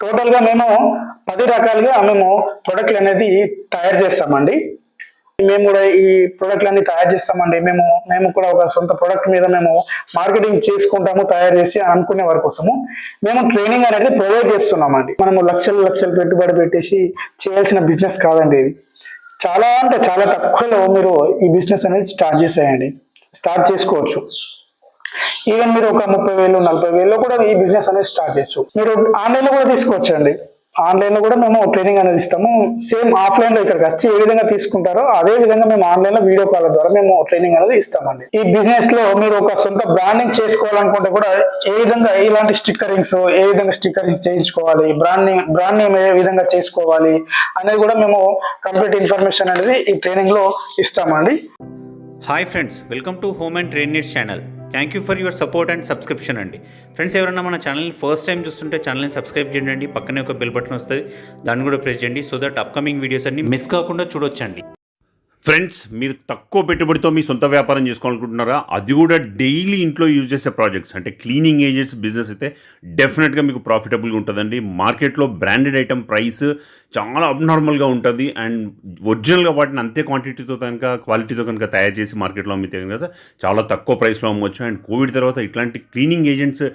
టోటల్గా మేము పది రకాలుగా మేము ప్రొడక్ట్లు అనేది తయారు చేస్తామండి. మేము కూడా ఈ ప్రొడక్ట్లన్నీ తయారు చేస్తామండి. మేము మేము కూడా ఒక సొంత ప్రొడక్ట్ మీద మేము మార్కెటింగ్ చేసుకుంటాము తయారు చేసి అనుకునే వారి కోసము. మేము ట్రైనింగ్ అనేది ప్రొవైడ్ చేస్తున్నామండి. మనము లక్షలు లక్షలు పెట్టుబడి పెట్టేసి చేయాల్సిన బిజినెస్ కాదండి ఇది. చాలా అంటే చాలా తక్కువలో మీరు ఈ బిజినెస్ అనేది స్టార్ట్ చేసేయండి. స్టార్ట్ చేసుకోవచ్చు. ఈవెన్ మీరు ఒక ముప్పై వేలు నలభై వేలు కూడా ఈ బిజినెస్ అనేది స్టార్ట్ చేయొచ్చు. మీరు ఆన్లైన్లో కూడా తీసుకోవచ్చండి ఆన్లైన్లో ఆన్లైన్లో కూడా మేము ట్రైనింగ్ అనేది ఇస్తాము. సేమ్ ఆఫ్లైన్లో ఇక్కడికి వచ్చి ఏ విధంగా తీసుకుంటారో అదే విధంగా మేము ఆన్లైన్లో వీడియో కాల్ ద్వారా మేము ట్రైనింగ్ అనేది ఇస్తామండి. ఈ బిజినెస్లో మీరు ఒక సొంత బ్రాండింగ్ చేసుకోవాలనుకుంటే కూడా ఏ విధంగా ఇలాంటి స్టిక్కరింగ్స్ ఏ విధంగా స్టిక్కరింగ్స్ చేయించుకోవాలి బ్రాండింగ్ బ్రాండింగ్ ఏ విధంగా చేసుకోవాలి అనేది కూడా మేము కంప్లీట్ ఇన్ఫర్మేషన్ అనేది ఈ ట్రైనింగ్లో ఇస్తామండి. Hi friends welcome to home and train channel thank you for your support and subscription అండి. ఫ్రెండ్స్ ఎవరైనా మన ఛానల్ని ఫస్ట్ టైం చూస్తుంటే ఛానల్ని సబ్స్క్రైబ్ చేయండి పక్కనే ఒక బెల్ బటన్ వస్తుంది. దాన్ని కూడా ప్రెస్ చేయండి. సో దట్ అప్కమింగ్ వీడియోస్ అన్ని మిస్ కాకుండా చూడొచ్చండి. ఫ్రెండ్స్ మీరు తక్కువ పెట్టుబడితో మీ సొంత వ్యాపారం చేసుకోవాలనుకుంటున్నారా? అది కూడా డైలీ ఇంట్లో యూజ్ చేసే ప్రాజెక్ట్స్. అంటే క్లీనింగ్ ఏజెంట్స్ బిజినెస్ అయితే డెఫినెట్గా మీకు ప్రాఫిటబుల్గా ఉంటుందండి. మార్కెట్లో బ్రాండెడ్ ఐటమ్ ప్రైస్ చాలా అబ్నార్మల్గా ఉంటుంది. అండ్ ఒరిజినల్గా వాటిని అంతే క్వాంటిటీతో కనుక క్వాలిటీతో కనుక తయారు చేసి మార్కెట్లో అమ్మితే కనుక చాలా తక్కువ ప్రైస్లో అమ్మవచ్చు అండ్ కోవిడ్ తర్వాత ఇట్లాంటి క్లీనింగ్ ఏజెంట్స్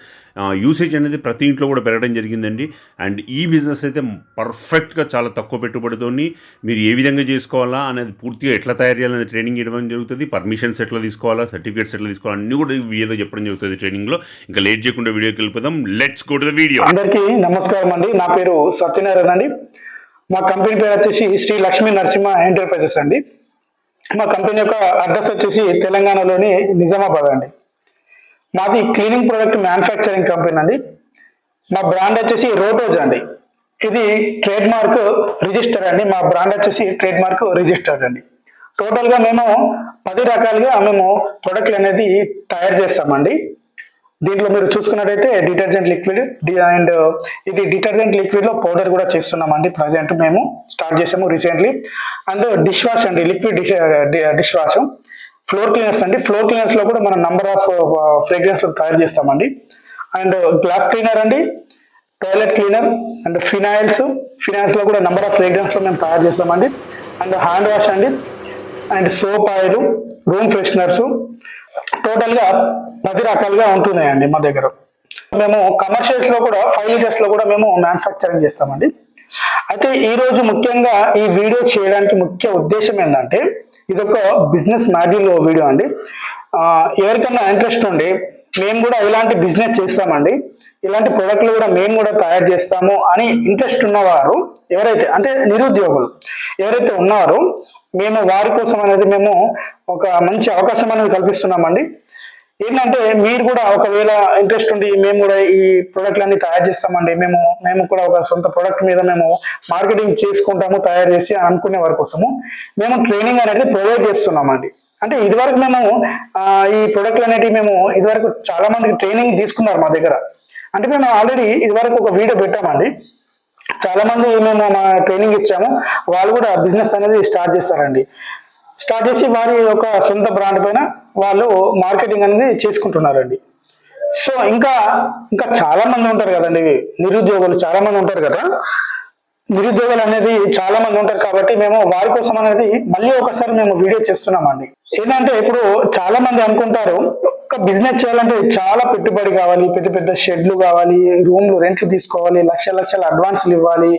యూసేజ్ అనేది ప్రతి ఇంట్లో కూడా పెరగడం జరిగిందండి. అండ్ ఈ బిజినెస్ అయితే పర్ఫెక్ట్గా చాలా తక్కువ పెట్టుబడితోని మీరు ఏ విధంగా చేసుకోవాలా అనేది పూర్తిగా ఎట్లా తయారు చేయాలని ట్రైనింగ్ ఇవ్వడం జరుగుతుంది. పర్మిషన్స్ ఎట్లా తీసుకోవాలా సర్టిఫికేట్స్ ఎట్లా తీసుకోవాలా అన్నీ కూడా వీడియోలో చెప్పడం జరుగుతుంది ట్రైనింగ్లో ఇంకా లేట్ చేయకుండా వీడియోకి వెళ్ళిపోదాం. Let's go to the video అందరికీ నమస్కారం అండి. నా పేరు సత్యనారాయణ అండి. మా కంపెనీ పేరు వచ్చేసి శ్రీ లక్ష్మీ నరసింహ ఎంటర్ప్రైజెస్ అండి. మా కంపెనీ యొక్క అడ్రస్ వచ్చేసి తెలంగాణలోని నిజామాబాద్ అండి. మాది క్లీనింగ్ ప్రొడక్ట్ మ్యానుఫ్యాక్చరింగ్ కంపెనీ అండి. మా బ్రాండ్ వచ్చేసి రోటోజ్ అండి. ఇది ట్రేడ్ మార్క్ రిజిస్టర్ అండి. మా బ్రాండ్ వచ్చేసి ట్రేడ్ మార్క్ రిజిస్టర్డ్ అండి. టోటల్గా మేము పది రకాలుగా మేము ప్రొడక్ట్లు అనేది తయారు చేస్తామండి. దీంట్లో మీరు చూసుకున్నట్టయితే డిటర్జెంట్ లిక్విడ్ అండ్ ఇది డిటర్జెంట్ లిక్విడ్లో పౌడర్ కూడా చేస్తున్నామండి ప్రజెంట్ మేము స్టార్ట్ చేసాము రీసెంట్లీ అండ్ డిష్ వాష్ అండి liquid dish dish wash floor cleaners అండి ఫ్లోర్ క్లీనర్స్లో కూడా మనం నంబర్ ఆఫ్ ఫ్రేగ్రెన్స్ తయారు చేస్తామండి. అండ్ గ్లాస్ క్లీనర్ అండి టాయిలెట్ క్లీనర్ అండ్ ఫినాయిల్స్ ఫినాయిల్స్లో కూడా నంబర్ ఆఫ్ ఫ్రేగ్రెన్స్లో మేము తయారు చేస్తామండి. అండ్ హ్యాండ్ వాష్ అండి and soap oil room fresheners. టోటల్గా పది రకాలుగా ఉంటున్నాయండి మా దగ్గర. మేము కమర్షియల్స్లో కూడా ఫైవ్ లీటర్స్లో కూడా మేము మ్యానుఫ్యాక్చరింగ్ చేస్తామండి. అయితే ఈరోజు ముఖ్యంగా ఈ వీడియో చేయడానికి ముఖ్య ఉద్దేశం ఏంటంటే ఇది ఒక బిజినెస్ మాడ్యూల్ వీడియో అండి. ఎవరికైనా ఇంట్రెస్ట్ ఉండి మేము కూడా ఇలాంటి బిజినెస్ చేస్తామండి. ఇలాంటి ప్రొడక్ట్లు కూడా మేము కూడా తయారు చేస్తాము అని ఇంట్రెస్ట్ ఉన్నవారు ఎవరైతే అంటే నిరుద్యోగులు ఎవరైతే ఉన్నారో మేము వారి కోసం అనేది మేము ఒక మంచి అవకాశం అనేది కల్పిస్తున్నామండి. ఏంటంటే మీరు కూడా ఒకవేళ ఇంట్రెస్ట్ ఉండి మేము కూడా ఈ ప్రోడక్ట్లన్నీ తయారు చేస్తామండి. మేము మేము కూడా ఒక సొంత ప్రోడక్ట్ మీద మేము మార్కెటింగ్ చేసుకుంటాము తయారు చేసి అనుకునే వారి కోసము మేము ట్రైనింగ్ అనేది ప్రొవైడ్ చేస్తున్నామండి. అంటే ఇదివరకు మేము ఈ ప్రోడక్ట్లు అనేటివి మేము ఇదివరకు చాలా మందికి ట్రైనింగ్ తీసుకున్నారు మా దగ్గర. అంటే మేము ఆల్రెడీ ఇదివరకు ఒక వీడియో పెట్టామండి. చాలా మంది మేము మా ట్రైనింగ్ ఇచ్చాము వాళ్ళు కూడా బిజినెస్ అనేది స్టార్ట్ చేస్తారండి. స్టార్ట్ చేసి వారి యొక్క సొంత బ్రాండ్ పైన వాళ్ళు మార్కెటింగ్ అనేది చేసుకుంటున్నారండి. సో ఇంకా ఇంకా చాలా మంది ఉంటారు కదండి నిరుద్యోగులు చాలా మంది ఉంటారు కదా. నిరుద్యోగులు అనేది చాలా మంది ఉంటారు కాబట్టి మేము వారి కోసం అనేది మళ్ళీ ఒకసారి మేము వీడియో చేస్తున్నామండి. ఏంటంటే ఇప్పుడు చాలా మంది అనుకుంటారు ఒక బిజినెస్ చేయాలంటే చాలా పెట్టుబడి కావాలి పెద్ద పెద్ద షెడ్లు కావాలి రూమ్లు రెంట్లు తీసుకోవాలి లక్ష లక్షల అడ్వాన్స్లు ఇవ్వాలి.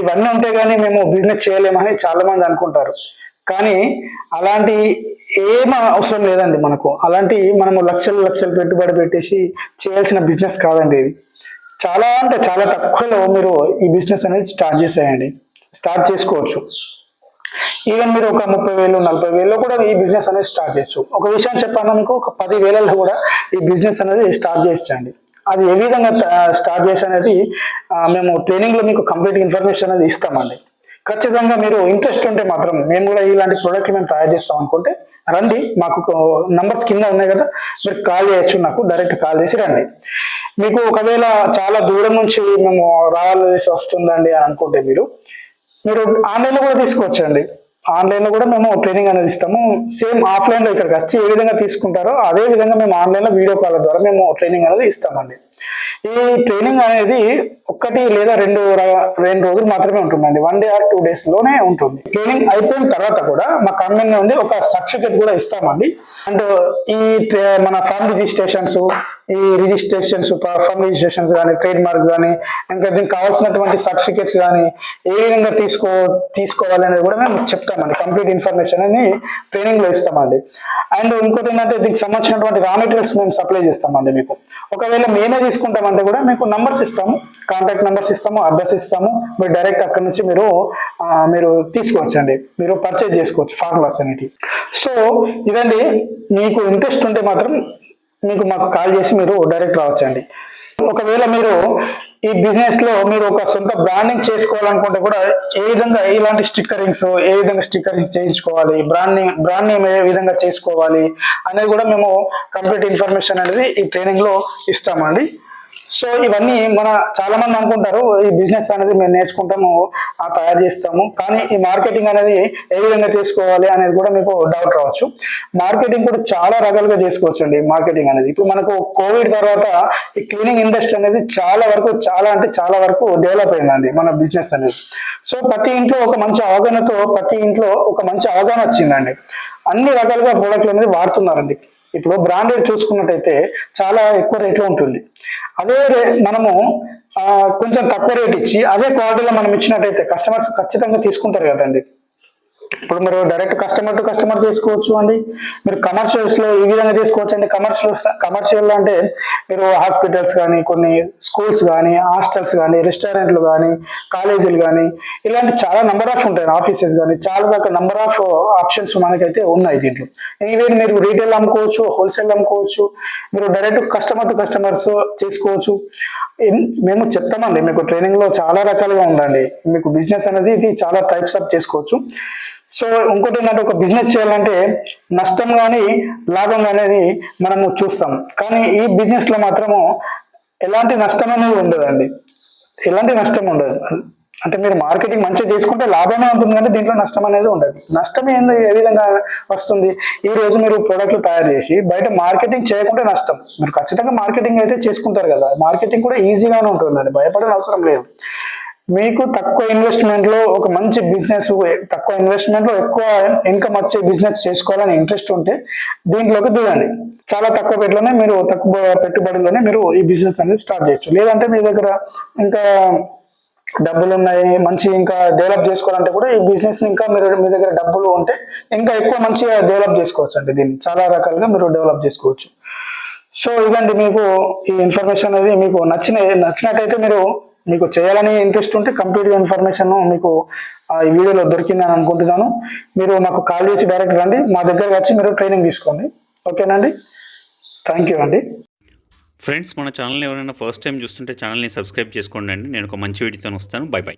ఇవన్నీ ఉంటే కానీ మేము బిజినెస్ చేయలేమని చాలా మంది అనుకుంటారు. కానీ అలాంటి ఏం అవసరం లేదండి మనకు. అలాంటి మనము లక్షలు లక్షలు పెట్టుబడి పెట్టేసి చేయాల్సిన బిజినెస్ కాదండి ఇది. చాలా అంటే చాలా తక్కువలో మీరు ఈ బిజినెస్ అనేది స్టార్ట్ చేసేయండి. స్టార్ట్ చేసుకోవచ్చు. ఈవెన్ మీరు ఒక ముప్పై వేలు నలభై వేలలో కూడా ఈ బిజినెస్ అనేది స్టార్ట్ చేయొచ్చు. ఒక విషయం చెప్పాను మీకు ఒక పది వేలలో కూడా ఈ బిజినెస్ అనేది స్టార్ట్ చేసేయండి. అది ఏ విధంగా స్టార్ట్ చేసి అనేది మేము ట్రైనింగ్లో మీకు కంప్లీట్ ఇన్ఫర్మేషన్ అనేది ఇస్తామండి. ఖచ్చితంగా మీరు ఇంట్రెస్ట్ ఉంటే మాత్రం మేము కూడా ఇలాంటి ప్రోడక్ట్ మేము తయారు చేస్తాం అనుకుంటే రండి మాకు నంబర్స్ కింద ఉన్నాయి కదా మీరు కాల్ చేయొచ్చు నాకు డైరెక్ట్ కాల్ చేసి రండి. మీకు ఒకవేళ చాలా దూరం నుంచి మేము రావాల్సి వస్తుందండి అని అనుకుంటే మీరు మీరు ఆన్లైన్లో కూడా తీసుకోవచ్చండి. ఆన్లైన్లో కూడా మేము ట్రైనింగ్ అనేది ఇస్తాము. సేమ్ ఆఫ్లైన్లో ఇక్కడికి వచ్చి ఏ విధంగా తీసుకుంటారో అదే విధంగా మేము ఆన్లైన్లో వీడియో కాల్ ద్వారా మేము ట్రైనింగ్ అనేది ఇస్తామండి. ఈ ట్రైనింగ్ అనేది ఒక్కటి లేదా రెండు రెండు రోజులు మాత్రమే ఉంటుందండి. వన్ డే ఆర్ టూ డేస్లోనే ఉంటుంది. ట్రైనింగ్ అయిపోయిన తర్వాత కూడా మా కంపెనీ నుండి ఒక సర్టిఫికేట్ కూడా ఇస్తామండి. అండ్ ఈ మన ఫామ్ రిజిస్ట్రేషన్స్ ఈ రిజిస్ట్రేషన్స్ ఫార్మ్ రిజిస్ట్రేషన్స్ కానీ ట్రేడ్ మార్క్ కానీ ఇంకా దీనికి కావాల్సినటువంటి సర్టిఫికేట్స్ కానీ ఏ విధంగా తీసుకో తీసుకోవాలి అనేది కూడా మేము చెప్తామండి. కంప్లీట్ ఇన్ఫర్మేషన్ అని ట్రైనింగ్లో ఇస్తామండి. అండ్ ఇంకోటి ఏంటంటే దీనికి సంబంధించినటువంటి రా మెటీరియల్స్ మేము సప్లై చేస్తామండి మీకు. ఒకవేళ మేమే తీసుకుంటామంటే కూడా మీకు నంబర్స్ ఇస్తాము. కాంటాక్ట్ నెంబర్స్ ఇస్తాము అడ్రస్ ఇస్తాము. మీరు డైరెక్ట్ అక్కడ నుంచి మీరు మీరు తీసుకోవచ్చండి. మీరు పర్చేజ్ చేసుకోవచ్చు ఫార్ములాస్ అనేటివి. సో ఇదండి. మీకు ఇంట్రెస్ట్ ఉంటే మాత్రం మీకు మాకు కాల్ చేసి మీరు డైరెక్ట్ రావచ్చండి. ఒకవేళ మీరు ఈ బిజినెస్లో మీరు ఒక సొంత బ్రాండింగ్ చేసుకోవాలనుకుంటే కూడా ఏ విధంగా ఇలాంటి స్టిక్కరింగ్స్ ఏ విధంగా స్టిక్కరింగ్స్ చేయించుకోవాలి బ్రాండింగ్ బ్రాండ్ నేమ్ ఏ విధంగా చేసుకోవాలి అనేది కూడా మేము కంప్లీట్ ఇన్ఫర్మేషన్ అనేది ఈ ట్రైనింగ్లో ఇస్తామండి. సో ఇవన్నీ మన చాలా మంది అనుకుంటారు ఈ బిజినెస్ అనేది మేము నేర్చుకుంటాము ఆ తయారు చేస్తాము కానీ ఈ మార్కెటింగ్ అనేది ఏ విధంగా చేసుకోవాలి అనేది కూడా మీకు డౌట్ రావచ్చు. మార్కెటింగ్ కూడా చాలా రకాలుగా చేసుకోవచ్చు అండి మార్కెటింగ్ అనేది. ఇప్పుడు మనకు కోవిడ్ తర్వాత ఈ క్లీనింగ్ ఇండస్ట్రీ అనేది చాలా వరకు చాలా అంటే చాలా వరకు డెవలప్ అయిందండి మన బిజినెస్ అనేది. సో ప్రతి ఇంట్లో ఒక మంచి అవగాహనతో ప్రతి ఇంట్లో ఒక మంచి అవగాహన వచ్చిందండి. అన్ని రకాలుగా ప్రోడక్ట్లు అనేది వాడుతున్నారండి. ఇప్పుడు బ్రాండెడ్ చూసుకున్నట్టయితే చాలా ఎక్కువ రేట్లో ఉంటుంది. అదే రే- మనము కొంచెం తక్కువ రేట్ ఇచ్చి అదే క్వాలిటీలో మనం ఇచ్చినట్టయితే కస్టమర్స్ ఖచ్చితంగా తీసుకుంటారు కదండి. ఇప్పుడు మీరు డైరెక్ట్ కస్టమర్ టు కస్టమర్ చేసుకోవచ్చు అండి. మీరు కమర్షియల్స్లో ఈ విధంగా చేసుకోవచ్చు అండి. కమర్షియల్ కమర్షియల్ అంటే మీరు హాస్పిటల్స్ కానీ కొన్ని స్కూల్స్ కానీ హాస్టల్స్ కానీ రెస్టారెంట్లు కానీ కాలేజీలు కానీ ఇలాంటి చాలా నెంబర్ ఆఫ్ ఉంటాయి ఆఫీసెస్ కానీ చాలా రకాల నెంబర్ ఆఫ్ ఆప్షన్స్ మనకైతే ఉన్నాయి దీంట్లో. ఈవెన్ మీరు రీటైల్ అమ్ముకోవచ్చు హోల్సేల్ అమ్ముకోవచ్చు మీరు డైరెక్ట్ కస్టమర్ టు కస్టమర్స్ చేసుకోవచ్చు. మేము చెప్తామండి మీకు ట్రైనింగ్లో చాలా రకాలుగా ఉందండి. మీకు బిజినెస్ అనేది ఇది చాలా టైప్స్ ఆఫ్ చేసుకోవచ్చు. సో ఇంకోటి ఏంటంటే ఒక బిజినెస్ చేయాలంటే నష్టం కానీ లాభం అనేది మనము చూస్తాం. కానీ ఈ బిజినెస్లో మాత్రము ఎలాంటి నష్టం అనేది ఉండదండి. ఎలాంటి నష్టం ఉండదు. అంటే మీరు మార్కెటింగ్ మంచిగా చేసుకుంటే లాభమే ఉంటుంది కానీ దీంట్లో నష్టం అనేది ఉండదు. నష్టం ఏంది? ఏ విధంగా వస్తుంది? ఈ రోజు మీరు ప్రోడక్ట్లు తయారు చేసి బయట మార్కెటింగ్ చేయకుంటే నష్టం. మీరు ఖచ్చితంగా మార్కెటింగ్ అయితే చేసుకుంటారు కదా. మార్కెటింగ్ కూడా ఈజీగానే ఉంటుందండి. భయపడని అవసరం లేదు. మీకు తక్కువ ఇన్వెస్ట్మెంట్లో ఒక మంచి బిజినెస్ తక్కువ ఇన్వెస్ట్మెంట్లో ఎక్కువ ఇన్కమ్ వచ్చే బిజినెస్ చేసుకోవాలని ఇంట్రెస్ట్ ఉంటే దీంట్లోకి దిగండి. చాలా తక్కువ పెట్టులోనే మీరు తక్కువ పెట్టుబడిలోనే మీరు ఈ బిజినెస్ అనేది స్టార్ట్ చేయొచ్చు. లేదంటే మీ దగ్గర ఇంకా డబ్బులు ఉన్నాయి మంచి ఇంకా డెవలప్ చేసుకోవాలంటే కూడా ఈ బిజినెస్ ఇంకా మీరు మీ దగ్గర డబ్బులు ఉంటే ఇంకా ఎక్కువ మంచిగా డెవలప్ చేసుకోవచ్చు అండి దీన్ని. చాలా రకాలుగా మీరు డెవలప్ చేసుకోవచ్చు. సో ఇదండి మీకు ఈ ఇన్ఫర్మేషన్ అనేది మీకు నచ్చిన నచ్చినట్టయితే మీరు మీకు చేయాలని ఇంట్రెస్ట్ ఉంటే కంప్లీట్ ఇన్ఫర్మేషన్ మీకు ఆ, ఈ వీడియోలో దొరికిందని అనుకుంటున్నాను. మీరు మాకు కాల్ చేసి డైరెక్ట్ రండి. మా దగ్గరకు వచ్చి మీరు ట్రైనింగ్ తీసుకోండి. ఓకేనండి థ్యాంక్ యూ అండి. ఫ్రెండ్స్ మన ఛానల్ ఎవరైనా ఫస్ట్ టైం చూస్తుంటే ఛానల్ని సబ్స్క్రైబ్ చేసుకోండి అండి. నేను ఒక మంచి వీడియోతో వస్తాను. By by